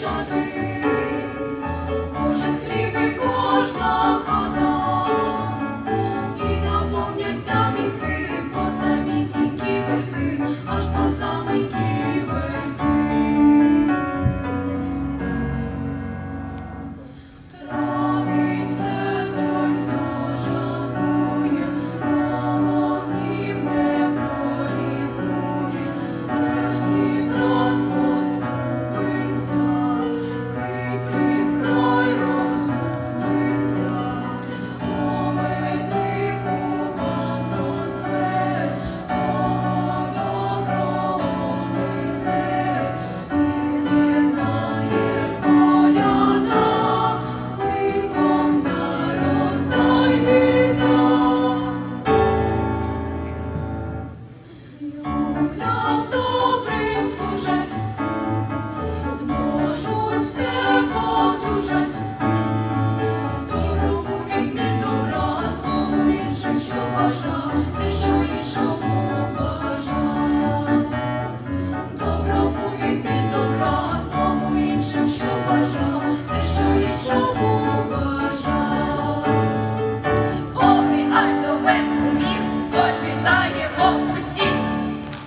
each. служать, зможуть все подужать, доброму геть не добра, знову інше, що бажав, те, що йшов.